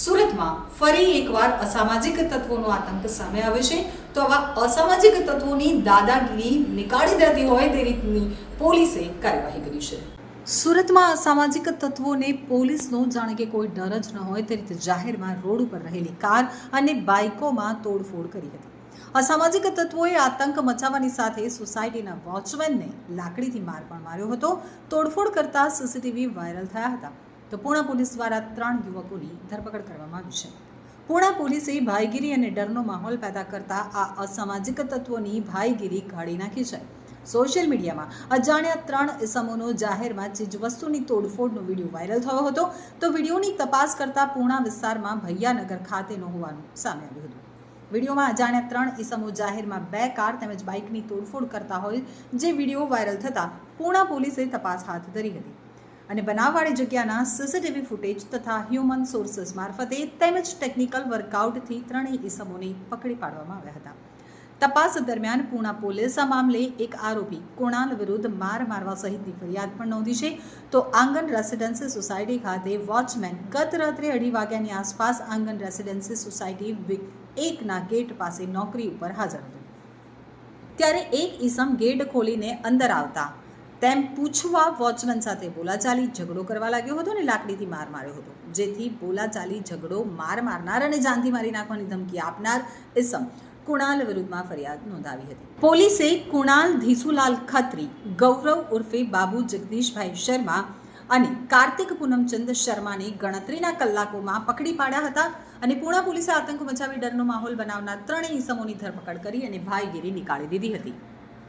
સુરતમાં ફરી એકવાર અસામાજિક તત્વોનો આતંક સામે આવ્યો છે. તો આવા અસામાજિક તત્વોની દાદાગીરી નીકાળી દેતી હોય તે રીતની પોલીસે કાર્યવાહી કરી છે. સુરતમાં અસામાજિક તત્વોને પોલીસનો જાણે કે કોઈ ડર જ ન હોય તે રીતે જાહેરમાં રોડ ઉપર રહેલી કાર અને બાઇકોમાં તોડફોડ કરી હતી. અસામાજિક તત્વોએ આતંક મચાવવાની સાથે સોસાયટીના વોચમેનને લાકડીથી માર પણ માર્યો હતો. તોડફોડ કરતા સીસીટીવી વાયરલ થયા હતા. તો પૂણા પોલીસ દ્વારા ત્રણ યુવકોની ધરપકડ કરવામાં આવી છે. પૂણા પોલીસે ભાઈગીરી અને ડરનો માહોલ પેદા કરતા આ અસામાજિક તત્વોની ભાઈગીરી કાઢી નાખી છે. સોશિયલ મીડિયામાં અજાણ્યા ત્રણ ઇસમોનો જાહેરમાં ચીજવસ્તુની તોડફોડનો વીડિયો વાયરલ થયો હતો. તો વિડીયોની તપાસ કરતા પૂણા વિસ્તારમાં ભૈયાનગર ખાતેનો હોવાનું સામે આવ્યું હતું. વિડીયોમાં અજાણ્યા ત્રણ ઇસમો જાહેરમાં બે કાર તેમજ બાઇકની તોડફોડ કરતા હોય જે વીડિયો વાયરલ થતાં પૂણા પોલીસે તપાસ હાથ ધરી હતી. અને બનાવવાળી જગ્યાના સીસીટીવી ફૂટેજ તથા હ્યુમન સોર્સિસ મારફતે તેમજ ટેકનિકલ વર્કઆઉટથી ત્રણેય ઇસમોને પકડી પાડવામાં આવ્યા હતા. તપાસ દરમિયાન પૂણા પોલીસ આ મામલે એક આરોપી કુણાલ વિરુદ્ધ માર મારવા સહિતની ફરિયાદ પણ નોંધી છે. તો આંગણ રેસિડેન્સી સોસાયટી ખાતે વોચમેન ગત રાત્રે અઢી વાગ્યાની આસપાસ આંગણ રેસિડેન્સી સોસાયટી એકના ગેટ પાસે નોકરી ઉપર હાજર હતો. ત્યારે એક ઈસમ ગેટ ખોલીને અંદર આવતા તેમ પૂછવા વોચમેન સાથે બોલાચાલી ઝઘડો કરવા લાગ્યો હતો અને લાકડીથી માર માર્યો હતો. જેથી બોલાચાલી ઝઘડો માર મારનાર અને જાનથી મારી નાખવાની ધમકી આપનાર ઈસમ કુણાલ વિરુદ્ધમાં ફરિયાદ નોંધાવી હતી. પોલીસે કુણાલ ધીસુલાલ ખત્રી, ગૌરવ ઉર્ફે બાબુ જગદીશભાઈ શર્મા અને કાર્તિક પૂનમચંદ શર્માને ગણતરીના કલાકોમાં પકડી પાડ્યા હતા અને પૂણા પોલીસે આતંક મચાવી ડરનો માહોલ બનાવનાર ત્રણેય ઇસમોની ધરપકડ કરી અને ભાઈગીરી નીકાળી દીધી હતી.